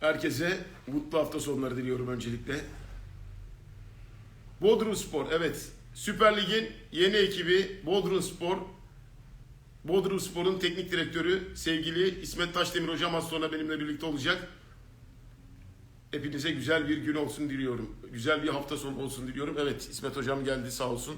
Herkese mutlu hafta sonları diliyorum öncelikle. Bodrum Spor, evet. Süper Lig'in yeni ekibi Bodrum Spor. Bodrum Spor'un teknik direktörü sevgili İsmet Taşdemir hocam az sonra benimle birlikte olacak. Hepinize güzel bir gün olsun diliyorum. Güzel bir hafta sonu olsun diliyorum. Evet İsmet hocam geldi sağ olsun.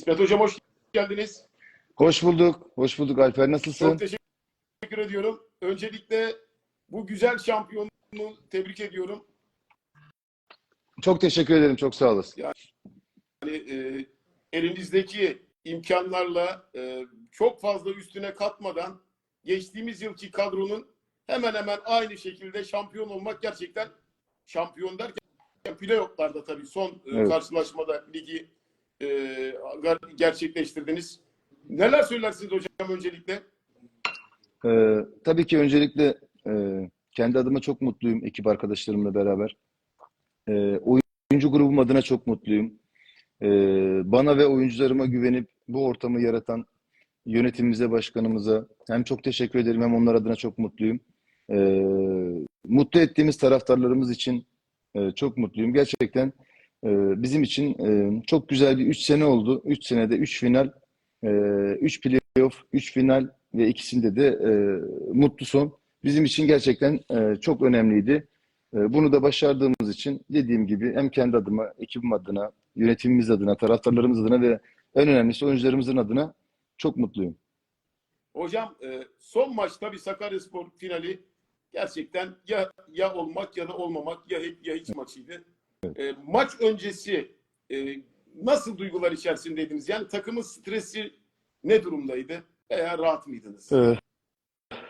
İsmet hocam hoş geldiniz. Hoş bulduk. Hoş bulduk Alper. Nasılsın? Çok teşekkür ediyorum. Öncelikle bu güzel şampiyonluğu tebrik ediyorum. Çok teşekkür ederim. Çok sağ olasın. Yani e, elinizdeki imkanlarla e, çok fazla üstüne katmadan geçtiğimiz yılki kadronun hemen hemen aynı şekilde şampiyon olmak gerçekten şampiyon derken playofflarda tabii son e, Evet. karşılaşmada ligi e, gerçekleştirdiniz. Neler söylersiniz hocam öncelikle? Ee, tabii ki öncelikle e, kendi adıma çok mutluyum ekip arkadaşlarımla beraber. Ee, oyuncu grubum adına çok mutluyum. Ee, bana ve oyuncularıma güvenip bu ortamı yaratan yönetimimize, başkanımıza hem çok teşekkür ederim hem onlar adına çok mutluyum. Ee, mutlu ettiğimiz taraftarlarımız için e, çok mutluyum. Gerçekten e, bizim için e, çok güzel bir 3 sene oldu. 3 senede 3 final, 3 playoff, 3 final ve ikisinde de e, mutlu son. Bizim için gerçekten e, çok önemliydi. E, bunu da başardığımız için dediğim gibi hem kendi adıma, ekibim adına, yönetimimiz adına, taraftarlarımız adına ve en önemlisi oyuncularımızın adına çok mutluyum. Hocam e, son maç tabii Sakaryaspor finali gerçekten ya ya olmak ya da olmamak ya hep ya hiç maçıydı. E, maç öncesi e, nasıl duygular içerisindeydiniz? Yani takımın stresi ne durumdaydı? Veya rahat mıydınız? Ee,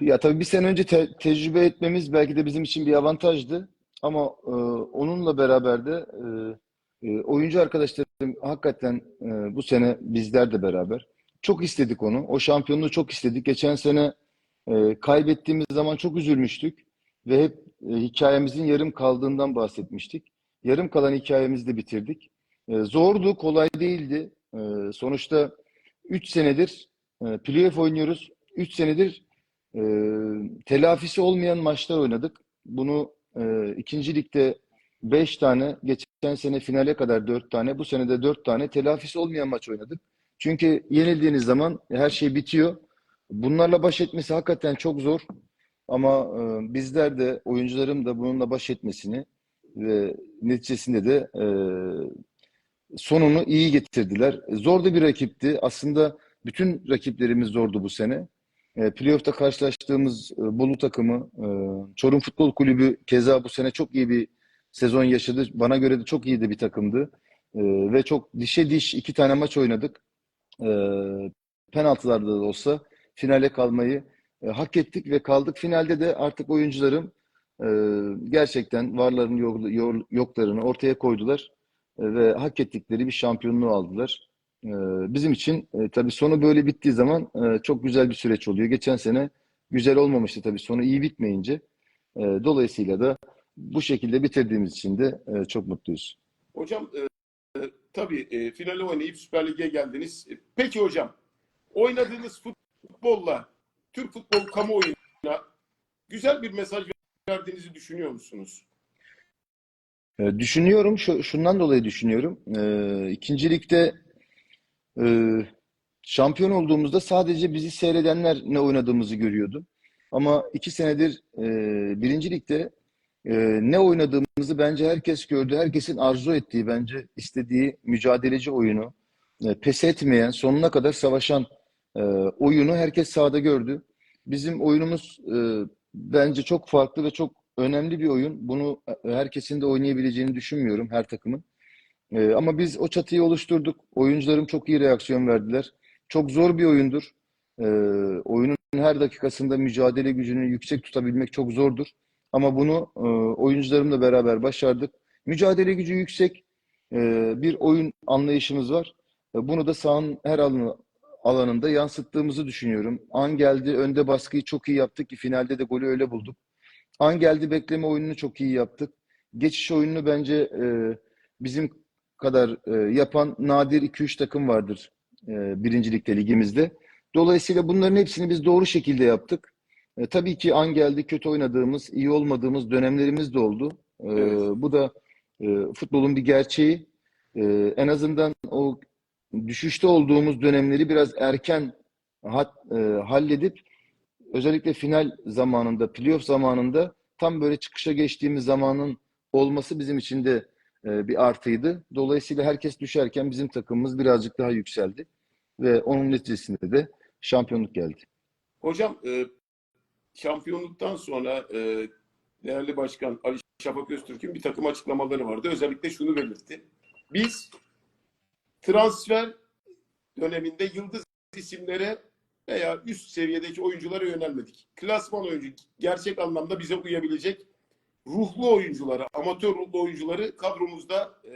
ya tabii bir sene önce te- tecrübe etmemiz belki de bizim için bir avantajdı. Ama e, onunla beraber de e, e, oyuncu arkadaşlarım hakikaten e, bu sene bizler de beraber. Çok istedik onu. O şampiyonluğu çok istedik. Geçen sene e, kaybettiğimiz zaman çok üzülmüştük. Ve hep e, hikayemizin yarım kaldığından bahsetmiştik. Yarım kalan hikayemizi de bitirdik. E, zordu, kolay değildi. E, sonuçta 3 senedir e, playoff oynuyoruz. 3 senedir e, telafisi olmayan maçlar oynadık. Bunu e, ikinci ligde 5 tane, geçen sene finale kadar 4 tane, bu sene de 4 tane telafisi olmayan maç oynadık. Çünkü yenildiğiniz zaman her şey bitiyor. Bunlarla baş etmesi hakikaten çok zor. Ama e, bizler de, oyuncularım da bununla baş etmesini ve neticesinde de e, sonunu iyi getirdiler. Zor da bir rakipti. Aslında bütün rakiplerimiz zordu bu sene. E, playoff'ta karşılaştığımız e, Bolu takımı, e, Çorum Futbol Kulübü keza bu sene çok iyi bir sezon yaşadı. Bana göre de çok iyi de bir takımdı. E, ve çok dişe diş iki tane maç oynadık. E, penaltılarda da olsa finale kalmayı e, hak ettik ve kaldık. Finalde de artık oyuncularım gerçekten varlarını yok- yok- yoklarını ortaya koydular E, ve hak ettikleri bir şampiyonluğu aldılar. Ee, Bizim için e, tabii sonu böyle bittiği zaman e, çok güzel bir süreç oluyor. Geçen sene güzel olmamıştı tabii sonu iyi bitmeyince. Dolayısıyla da bu şekilde bitirdiğimiz için de çok mutluyuz. Hocam e, tabii finale oynayıp Süper Lig'e geldiniz. Peki hocam oynadığınız futbolla Türk futbol kamuoyuna güzel bir mesaj verdiğinizi düşünüyor musunuz? E, Düşünüyorum, şu, şundan dolayı düşünüyorum. E, ikinci e, şampiyon olduğumuzda sadece bizi seyredenler ne oynadığımızı görüyordu. Ama iki senedir e, birinci e, ne oynadığımızı bence herkes gördü. Herkesin arzu ettiği, bence istediği mücadeleci oyunu, e, pes etmeyen, sonuna kadar savaşan e, oyunu herkes sahada gördü. Bizim oyunumuz e, bence çok farklı ve çok önemli bir oyun. Bunu e, herkesin de oynayabileceğini düşünmüyorum her takımın. E, ama biz o çatıyı oluşturduk. Oyuncularım çok iyi reaksiyon verdiler. Çok zor bir oyundur. E, oyunun her dakikasında mücadele gücünü yüksek tutabilmek çok zordur. Ama bunu e, oyuncularımla beraber başardık. Mücadele gücü yüksek e, bir oyun anlayışımız var. E, bunu da sahanın her alanı, alanında yansıttığımızı düşünüyorum. An geldi önde baskıyı çok iyi yaptık ki finalde de golü öyle bulduk. An geldi bekleme oyununu çok iyi yaptık. Geçiş oyununu bence e, bizim kadar e, yapan nadir 2-3 takım vardır e, birincilikte ligimizde. Dolayısıyla bunların hepsini biz doğru şekilde yaptık. E, tabii ki an geldi kötü oynadığımız, iyi olmadığımız dönemlerimiz de oldu. E, Evet. Bu da e, futbolun bir gerçeği. E, en azından o düşüşte olduğumuz dönemleri biraz erken hat, e, halledip özellikle final zamanında, playoff zamanında tam böyle çıkışa geçtiğimiz zamanın olması bizim için de e, bir artıydı. Dolayısıyla herkes düşerken bizim takımımız birazcık daha yükseldi ve onun neticesinde de şampiyonluk geldi. Hocam e, şampiyonluktan sonra e, değerli başkan Ali Şafak Öztürk'ün bir takım açıklamaları vardı. Özellikle şunu belirtti. Biz transfer döneminde yıldız isimlere veya üst seviyedeki oyunculara yönelmedik. Klasman oyuncu, gerçek anlamda bize uyabilecek ruhlu oyuncuları, amatör ruhlu oyuncuları kadromuzda e,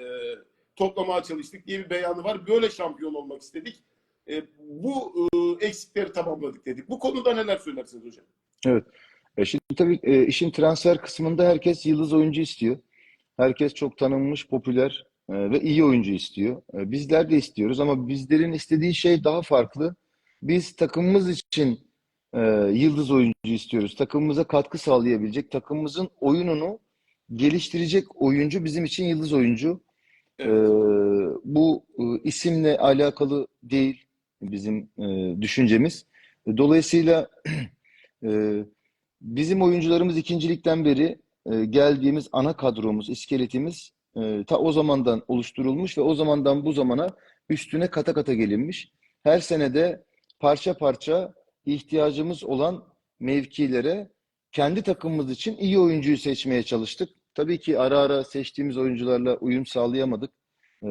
toplamaya çalıştık diye bir beyanı var. Böyle şampiyon olmak istedik. E, bu e, eksikleri tamamladık dedik. Bu konuda neler söylersiniz hocam? E şimdi tabii e, işin transfer kısmında herkes yıldız oyuncu istiyor. Herkes çok tanınmış, popüler ve iyi oyuncu istiyor. E, bizler de istiyoruz ama bizlerin istediği şey daha farklı. Biz takımımız için e, yıldız oyuncu istiyoruz. Takımımıza katkı sağlayabilecek, takımımızın oyununu geliştirecek oyuncu bizim için yıldız oyuncu. E, Evet. bu e, isimle alakalı değil bizim e, düşüncemiz. Dolayısıyla e, Bizim oyuncularımız ikincilikten beri e, geldiğimiz ana kadromuz, iskeletimiz e, ta o zamandan oluşturulmuş ve o zamandan bu zamana üstüne kata kata gelinmiş. Her senede parça parça ihtiyacımız olan mevkilere kendi takımımız için iyi oyuncuyu seçmeye çalıştık. Tabii ki ara ara seçtiğimiz oyuncularla uyum sağlayamadık. E,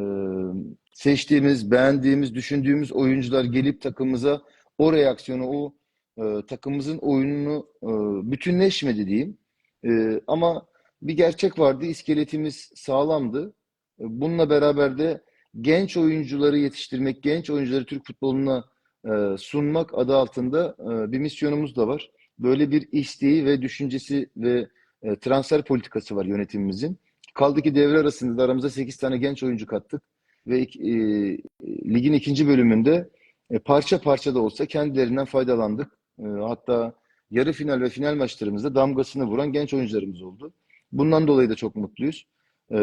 seçtiğimiz, beğendiğimiz, düşündüğümüz oyuncular gelip takımımıza o reaksiyonu, o e, takımımızın oyununu e, bütünleşmedi diyeyim. E, ama bir gerçek vardı. İskeletimiz sağlamdı. E, Bununla beraber de genç oyuncuları yetiştirmek, genç oyuncuları Türk futboluna e, sunmak adı altında e, bir misyonumuz da var. Böyle bir isteği ve düşüncesi ve transfer politikası var yönetimimizin. Kaldı ki devre arasında da aramıza 8 tane genç oyuncu kattık ve ligin ikinci bölümünde parça parça da olsa kendilerinden faydalandık. Hatta yarı final ve final maçlarımızda damgasını vuran genç oyuncularımız oldu. Bundan dolayı da çok mutluyuz. E,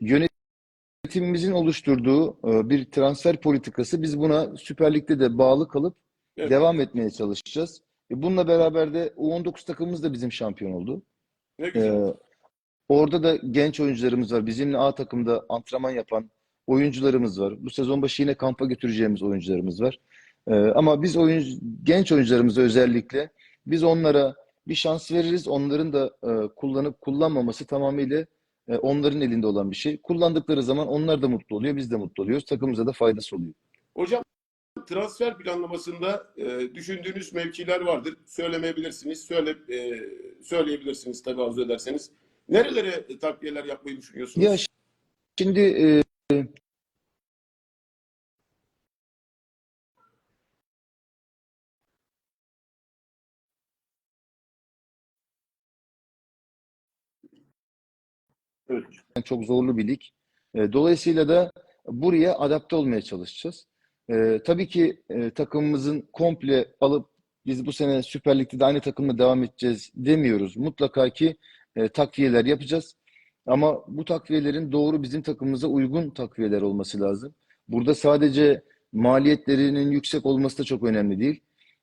yönetimimizin oluşturduğu e, bir transfer politikası biz buna Süper Lig'de de bağlı kalıp Evet. devam etmeye çalışacağız. E, bununla beraber de U19 takımımız da bizim şampiyon oldu. Ne güzel. Ee, orada da genç oyuncularımız var. Bizimle A takımda antrenman yapan oyuncularımız var. Bu sezon başı yine kampa götüreceğimiz oyuncularımız var. Ee, ama biz oyuncu, genç oyuncularımıza özellikle biz onlara bir şans veririz. Onların da e, kullanıp kullanmaması tamamıyla e, onların elinde olan bir şey. Kullandıkları zaman onlar da mutlu oluyor, biz de mutlu oluyoruz. Takımımıza da faydası oluyor. Hocam transfer planlamasında e, düşündüğünüz mevkiler vardır. Söylemeyebilirsiniz. Söyle, e, söyleyebilirsiniz tabii arzu ederseniz. Nerelere takviyeler yapmayı düşünüyorsunuz? Ya şimdi e, Evet. çok zorlu bir lig. E, dolayısıyla da buraya adapte olmaya çalışacağız. E, tabii ki e, takımımızın komple alıp biz bu sene Süper Lig'de de aynı takımla devam edeceğiz demiyoruz. Mutlaka ki takviyeler yapacağız. Ama bu takviyelerin doğru bizim takımımıza uygun takviyeler olması lazım. Burada sadece maliyetlerinin yüksek olması da çok önemli değil.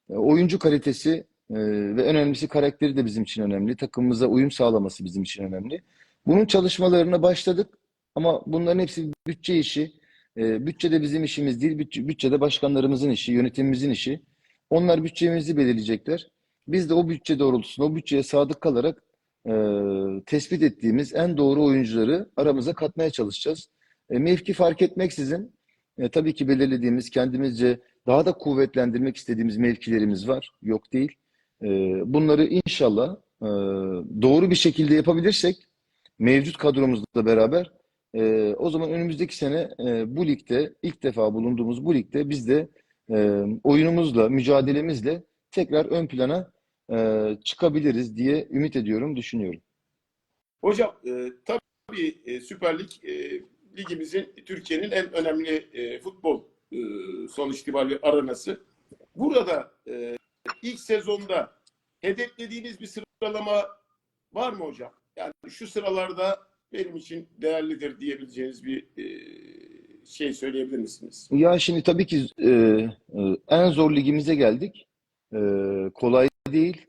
Oyuncu kalitesi e, ve önemlisi karakteri de bizim için önemli. Takımımıza uyum sağlaması bizim için önemli. Bunun çalışmalarına başladık ama bunların hepsi bütçe işi. E, bütçe de bizim işimiz değil, bütçe, bütçe de başkanlarımızın işi, yönetimimizin işi. Onlar bütçemizi belirleyecekler. Biz de o bütçe doğrultusunda, o bütçeye sadık kalarak e, tespit ettiğimiz en doğru oyuncuları aramıza katmaya çalışacağız. E, mevki fark etmeksizin e, tabii ki belirlediğimiz, kendimizce daha da kuvvetlendirmek istediğimiz mevkilerimiz var. Yok değil. E, bunları inşallah e, doğru bir şekilde yapabilirsek mevcut kadromuzla beraber E, o zaman önümüzdeki sene e, bu ligde ilk defa bulunduğumuz bu ligde biz de e, oyunumuzla, mücadelemizle tekrar ön plana e, çıkabiliriz diye ümit ediyorum, düşünüyorum. Hocam e, tabii e, Süper Lig e, ligimizin Türkiye'nin en önemli e, futbol e, sonuç itibariyle arenası. Burada e, ilk sezonda hedeflediğiniz bir sıralama var mı hocam? Şu sıralarda benim için değerlidir diyebileceğiniz bir e, şey söyleyebilir misiniz? Ya şimdi tabii ki e, e, en zor ligimize geldik. Kolay değil.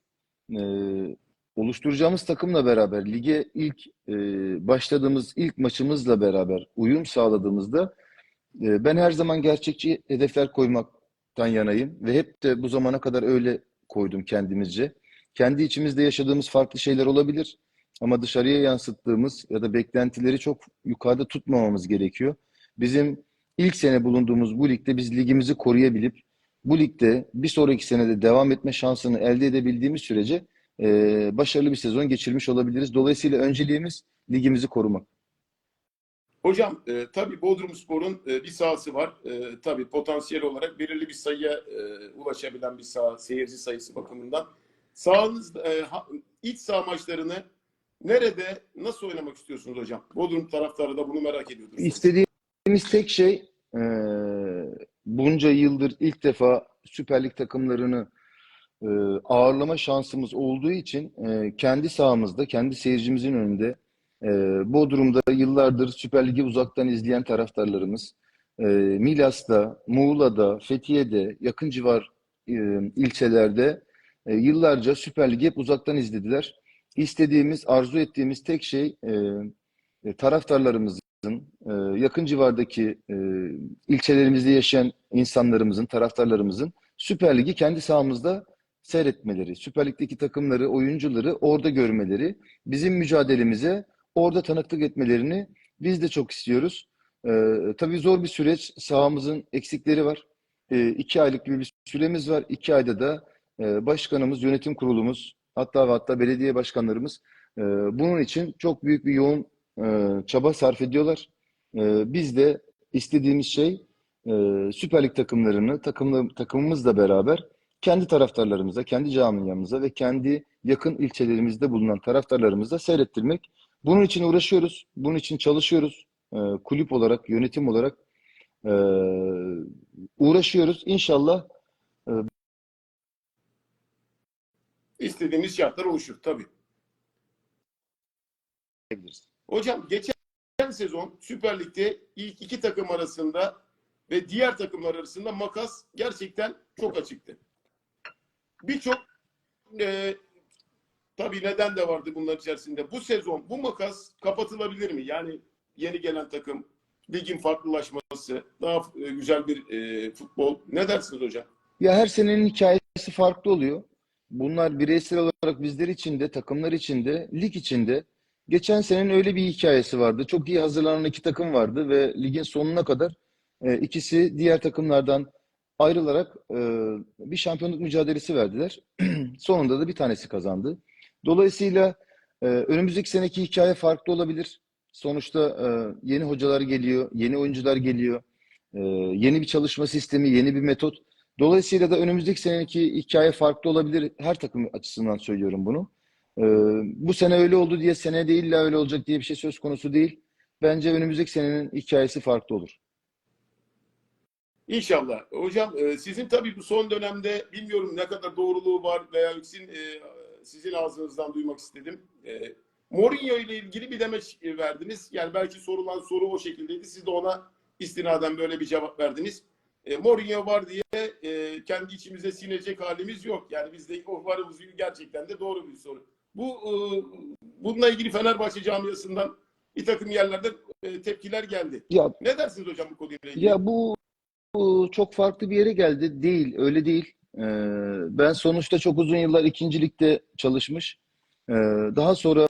Oluşturacağımız takımla beraber lige ilk başladığımız ilk maçımızla beraber uyum sağladığımızda ben her zaman gerçekçi hedefler koymaktan yanayım ve hep de bu zamana kadar öyle koydum kendimizce. Kendi içimizde yaşadığımız farklı şeyler olabilir ama dışarıya yansıttığımız ya da beklentileri çok yukarıda tutmamamız gerekiyor. Bizim ilk sene bulunduğumuz bu ligde biz ligimizi koruyabilip bu ligde bir sonraki senede devam etme şansını elde edebildiğimiz sürece e, başarılı bir sezon geçirmiş olabiliriz. Dolayısıyla önceliğimiz ligimizi korumak. Hocam e, tabii Bodrumspor'un e, bir sahası var. E, tabii potansiyel olarak belirli bir sayıya e, ulaşabilen bir saha, seyirci sayısı bakımından. Sahanız, e, ha- iç saha maçlarını nerede, nasıl oynamak istiyorsunuz hocam? Bodrum taraftarı da bunu merak ediyordur. İstediğimiz tek şey e, bunca yıldır ilk defa Süper Lig takımlarını e, ağırlama şansımız olduğu için e, kendi sahamızda, kendi seyircimizin önünde e, Bodrum'da yıllardır Süper Lig'i uzaktan izleyen taraftarlarımız, e, Milas'ta, Muğla'da, Fethiye'de, yakın civar e, ilçelerde e, yıllarca Süper Lig'i hep uzaktan izlediler. İstediğimiz, arzu ettiğimiz tek şey e, e, taraftarlarımızın, e, yakın civardaki e, ilçelerimizde yaşayan insanlarımızın, taraftarlarımızın Süper Lig'i kendi sahamızda seyretmeleri, Süper Lig'deki takımları, oyuncuları orada görmeleri, bizim mücadelemize orada tanıklık etmelerini biz de çok istiyoruz. Ee, tabii zor bir süreç, sahamızın eksikleri var. Ee, iki aylık bir süremiz var. İki ayda da e, başkanımız, yönetim kurulumuz, hatta ve hatta belediye başkanlarımız e, bunun için çok büyük bir yoğun e, çaba sarf ediyorlar. E, biz de istediğimiz şey e, Süper Lig takımlarını takımla, takımımızla beraber kendi taraftarlarımıza, kendi camiamıza ve kendi yakın ilçelerimizde bulunan taraftarlarımıza seyrettirmek. Bunun için uğraşıyoruz, bunun için çalışıyoruz. E, kulüp olarak, yönetim olarak e, uğraşıyoruz. İnşallah İstediğimiz şartlar oluşur tabii. Hocam geçen sezon Süper Lig'de ilk iki takım arasında ve diğer takımlar arasında makas gerçekten çok açıktı. Birçok e, tabii neden de vardı bunların içerisinde. Bu sezon bu makas kapatılabilir mi? Yani yeni gelen takım, ligin farklılaşması, daha e, güzel bir e, futbol. Ne dersiniz hocam? Ya her senenin hikayesi farklı oluyor. Bunlar bireysel olarak bizler için de, takımlar için de, lig için de. Geçen senenin öyle bir hikayesi vardı. Çok iyi hazırlanan iki takım vardı ve ligin sonuna kadar e, ikisi diğer takımlardan ayrılarak e, bir şampiyonluk mücadelesi verdiler. Sonunda da bir tanesi kazandı. Dolayısıyla e, önümüzdeki seneki hikaye farklı olabilir. Sonuçta e, yeni hocalar geliyor, yeni oyuncular geliyor, e, yeni bir çalışma sistemi, yeni bir metot. Dolayısıyla da önümüzdeki seneki hikaye farklı olabilir. Her takım açısından söylüyorum bunu. Ee, bu sene öyle oldu diye seneye de illa öyle olacak diye bir şey söz konusu değil. Bence önümüzdeki senenin hikayesi farklı olur. İnşallah. Hocam e, sizin tabii bu son dönemde bilmiyorum ne kadar doğruluğu var veya sizin, e, sizin ağzınızdan duymak istedim. E, Mourinho ile ilgili bir demeç verdiniz. Yani belki sorulan soru o şekildeydi. Siz de ona istinaden böyle bir cevap verdiniz. E, Mourinho var diye e, kendi içimize sinecek halimiz yok. Yani bizde o varımız gerçekten de doğru bir soru. Bu e, bununla ilgili Fenerbahçe camiasından bir takım yerlerde e, tepkiler geldi. Ya Ne dersiniz hocam bu konuyla ilgili? ya bu, bu çok farklı bir yere geldi. Değil, öyle değil. Ee, ben sonuçta çok uzun yıllar ikincilikte çalışmış. Ee, daha sonra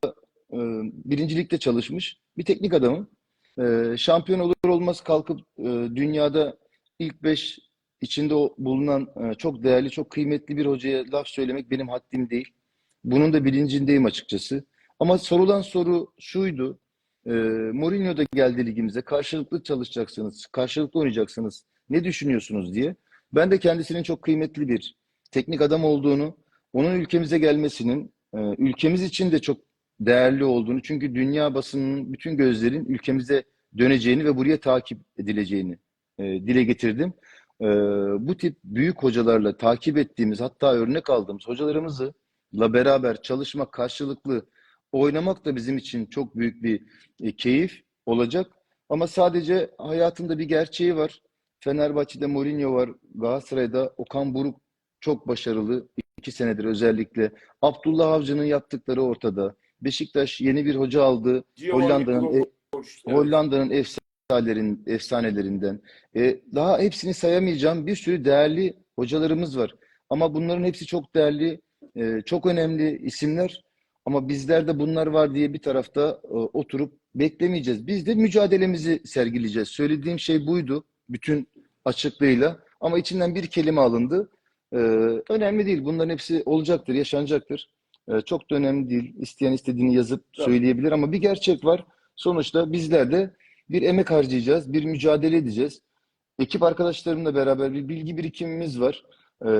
e, birincilikte çalışmış bir teknik adamım. Ee, şampiyon olur olmaz kalkıp e, dünyada ilk beş içinde bulunan e, çok değerli, çok kıymetli bir hocaya laf söylemek benim haddim değil. Bunun da bilincindeyim açıkçası. Ama sorulan soru şuydu. E, Mourinho da geldi ligimize. Karşılıklı çalışacaksınız, karşılıklı oynayacaksınız. Ne düşünüyorsunuz diye. Ben de kendisinin çok kıymetli bir teknik adam olduğunu, onun ülkemize gelmesinin e, ülkemiz için de çok değerli olduğunu, çünkü dünya basınının bütün gözlerin ülkemize döneceğini ve buraya takip edileceğini e, dile getirdim. E, bu tip büyük hocalarla takip ettiğimiz, hatta örnek aldığımız hocalarımızla beraber çalışmak, karşılıklı oynamak da bizim için çok büyük bir e, keyif olacak. Ama sadece hayatında bir gerçeği var. Fenerbahçe'de Mourinho var, Galatasaray'da Okan Buruk çok başarılı. iki senedir özellikle. Abdullah Avcı'nın yaptıkları ortada. Beşiktaş yeni bir hoca aldı. Hollanda'nın e, Klopp, evet. Efsanelerin, efsanelerinden. E, daha hepsini sayamayacağım bir sürü değerli hocalarımız var. Ama bunların hepsi çok değerli, e, çok önemli isimler. Ama bizler de bunlar var diye bir tarafta e, oturup beklemeyeceğiz. Biz de mücadelemizi sergileyeceğiz. Söylediğim şey buydu bütün açıklığıyla. Ama içinden bir kelime alındı. E, önemli değil. Bunların hepsi olacaktır, yaşanacaktır. E, çok da önemli değil. İsteyen istediğini yazıp söyleyebilir ama bir gerçek var. Sonuçta bizler de bir emek harcayacağız, bir mücadele edeceğiz. Ekip arkadaşlarımla beraber bir bilgi birikimimiz var. Ee,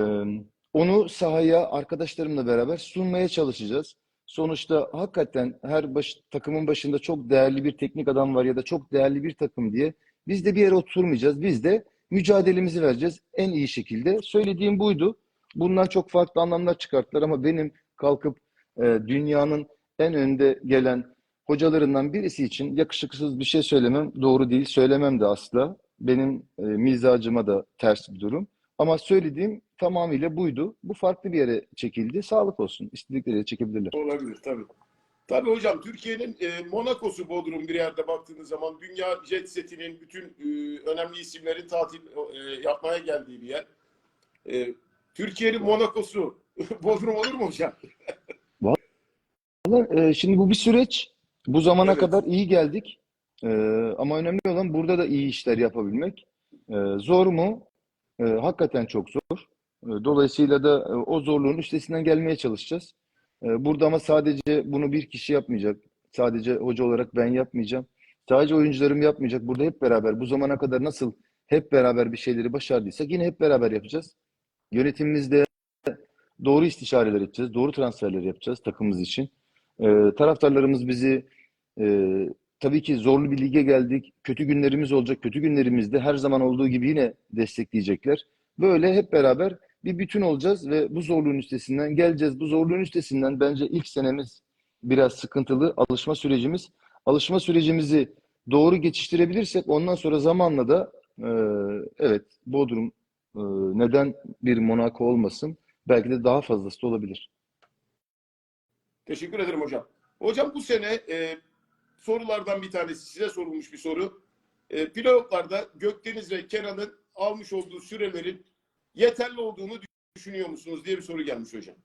onu sahaya arkadaşlarımla beraber sunmaya çalışacağız. Sonuçta hakikaten her baş, takımın başında çok değerli bir teknik adam var ya da çok değerli bir takım diye biz de bir yere oturmayacağız. Biz de mücadelemizi vereceğiz en iyi şekilde. Söylediğim buydu. Bundan çok farklı anlamlar çıkarttılar ama benim kalkıp e, dünyanın en önde gelen hocalarından birisi için yakışıksız bir şey söylemem doğru değil. Söylemem de asla. Benim e, mizacıma da ters bir durum. Ama söylediğim tamamıyla buydu. Bu farklı bir yere çekildi. Sağlık olsun. İstedikleri yere çekebilirler. Olabilir tabii. Tabii hocam Türkiye'nin e, Monaco'su Bodrum bir yerde baktığınız zaman dünya jet setinin bütün e, önemli isimlerin tatil e, yapmaya geldiği bir yer. E, Türkiye'nin Monaco'su Bodrum olur mu hocam? Vallahi, e, şimdi bu bir süreç. Bu zamana Evet. kadar iyi geldik. E, ama önemli olan burada da iyi işler yapabilmek. E, zor mu? E, hakikaten çok zor. E, dolayısıyla da e, o zorluğun üstesinden gelmeye çalışacağız. E, burada ama sadece bunu bir kişi yapmayacak. Sadece hoca olarak ben yapmayacağım. Sadece oyuncularım yapmayacak. Burada hep beraber bu zamana kadar nasıl hep beraber bir şeyleri başardıysak yine hep beraber yapacağız. Yönetimimizde doğru istişareler edeceğiz. Doğru transferler yapacağız takımımız için. Ee, taraftarlarımız bizi e, tabii ki zorlu bir lige geldik. Kötü günlerimiz olacak. Kötü günlerimizde her zaman olduğu gibi yine destekleyecekler. Böyle hep beraber bir bütün olacağız ve bu zorluğun üstesinden geleceğiz. Bu zorluğun üstesinden bence ilk senemiz biraz sıkıntılı. Alışma sürecimiz. Alışma sürecimizi doğru geçiştirebilirsek ondan sonra zamanla da e, evet Bodrum e, neden bir Monaco olmasın? Belki de daha fazlası da olabilir. Teşekkür ederim hocam. Hocam bu sene e, sorulardan bir tanesi size sorulmuş bir soru. E, pilotlarda Gökdeniz ve Kenan'ın almış olduğu sürelerin yeterli olduğunu düşünüyor musunuz diye bir soru gelmiş hocam.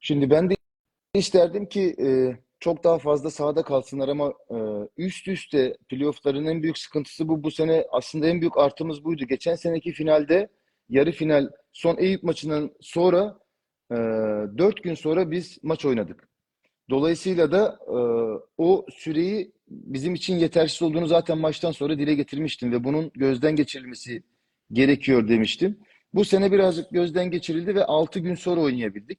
Şimdi ben de isterdim ki e, çok daha fazla sahada kalsınlar ama e, üst üste playoff'ların en büyük sıkıntısı bu. Bu sene aslında en büyük artımız buydu. Geçen seneki finalde yarı final son Eyüp maçından sonra e, 4 gün sonra biz maç oynadık. Dolayısıyla da e, o süreyi bizim için yetersiz olduğunu zaten maçtan sonra dile getirmiştim ve bunun gözden geçirilmesi gerekiyor demiştim. Bu sene birazcık gözden geçirildi ve 6 gün sonra oynayabildik.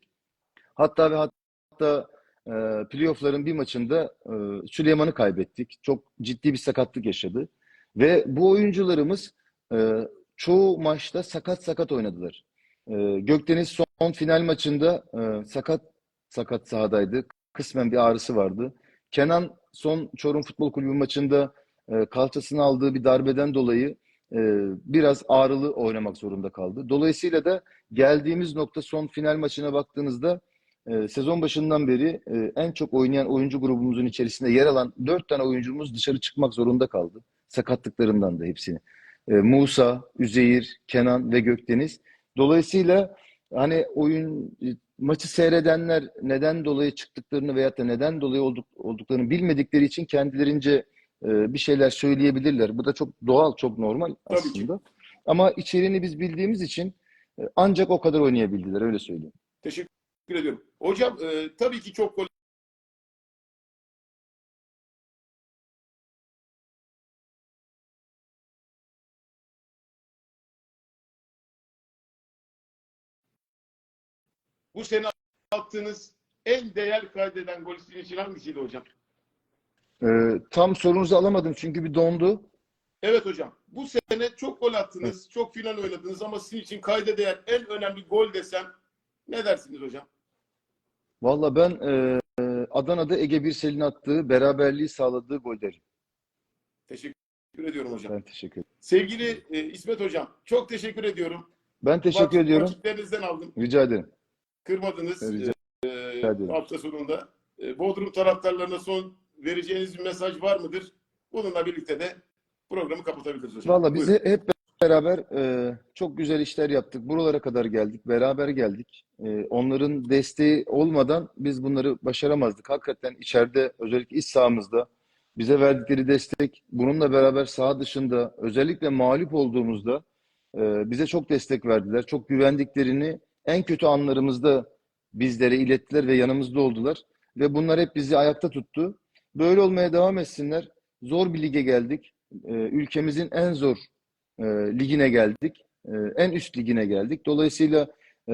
Hatta ve hatta e, playoff'ların bir maçında e, Süleyman'ı kaybettik. Çok ciddi bir sakatlık yaşadı. Ve bu oyuncularımız e, çoğu maçta sakat sakat oynadılar. E, Gökdeniz son final maçında e, sakat sakat sahadaydı. Kısmen bir ağrısı vardı. Kenan son Çorum Futbol Kulübü maçında e, kalçasını aldığı bir darbeden dolayı e, biraz ağrılı oynamak zorunda kaldı. Dolayısıyla da geldiğimiz nokta son final maçına baktığınızda e, sezon başından beri e, en çok oynayan oyuncu grubumuzun içerisinde yer alan dört tane oyuncumuz dışarı çıkmak zorunda kaldı. Sakatlıklarından da hepsini. E, Musa, Üzeyir, Kenan ve Gökdeniz. Dolayısıyla hani oyun maçı seyredenler neden dolayı çıktıklarını veyahut da neden dolayı olduk, olduklarını bilmedikleri için kendilerince e, bir şeyler söyleyebilirler. Bu da çok doğal, çok normal Tabii ki. aslında. Ama içeriğini biz bildiğimiz için e, ancak o kadar oynayabildiler öyle söyleyeyim. Teşekkür ediyorum. Hocam e, tabii ki çok gol bu sene attığınız en değer kaydeden gol sizin için hangisiydi hocam? Ee, tam sorunuzu alamadım çünkü bir dondu. Evet hocam. Bu sene çok gol attınız, çok final oynadınız ama sizin için kayda değer en önemli gol desem ne dersiniz hocam? Valla ben e, Adana'da Ege Birsel'in attığı beraberliği sağladığı gol derim. Teşekkür ediyorum hocam. Ben teşekkür ederim. Sevgili e, İsmet hocam, çok teşekkür ediyorum. Ben teşekkür Vakit- ediyorum. Vakitlerinizden aldım. Rica ederim. Kırmadınız Rica e, ederim. hafta sonunda. E, Bodrum taraftarlarına son vereceğiniz bir mesaj var mıdır? Bununla birlikte de programı kapatabiliriz hocam. Valla biz Buyurun. hep beraber e, çok güzel işler yaptık. Buralara kadar geldik. Beraber geldik. E, onların desteği olmadan biz bunları başaramazdık. Hakikaten içeride özellikle iç sahamızda bize verdikleri destek bununla beraber saha dışında özellikle mağlup olduğumuzda e, bize çok destek verdiler. Çok güvendiklerini en kötü anlarımızda bizlere ilettiler ve yanımızda oldular. Ve bunlar hep bizi ayakta tuttu. Böyle olmaya devam etsinler. Zor bir lige geldik. E, ülkemizin en zor e, ligine geldik. E, en üst ligine geldik. Dolayısıyla e,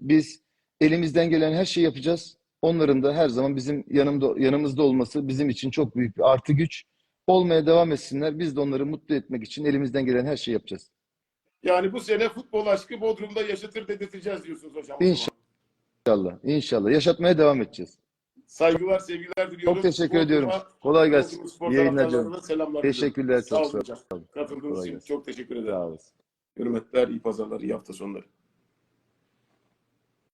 biz elimizden gelen her şeyi yapacağız. Onların da her zaman bizim yanımda yanımızda olması bizim için çok büyük bir artı güç. Olmaya devam etsinler. Biz de onları mutlu etmek için elimizden gelen her şeyi yapacağız. Yani bu sene futbol aşkı Bodrum'da yaşatır dedirteceğiz diyorsunuz hocam. İnşallah. İnşallah. İnşallah. Yaşatmaya devam edeceğiz. Saygılar, sevgiler diliyorum. Çok teşekkür Bodrum'a, ediyorum. Kolay gelsin. Spor yayınlar diliyorum. Selamlar Teşekkürler. Sağ Çok olun sağ hocam. olun. Katıldığınız için çok teşekkür ederim. Sağ olasın. Hürmetler, iyi pazarlar, iyi hafta sonları.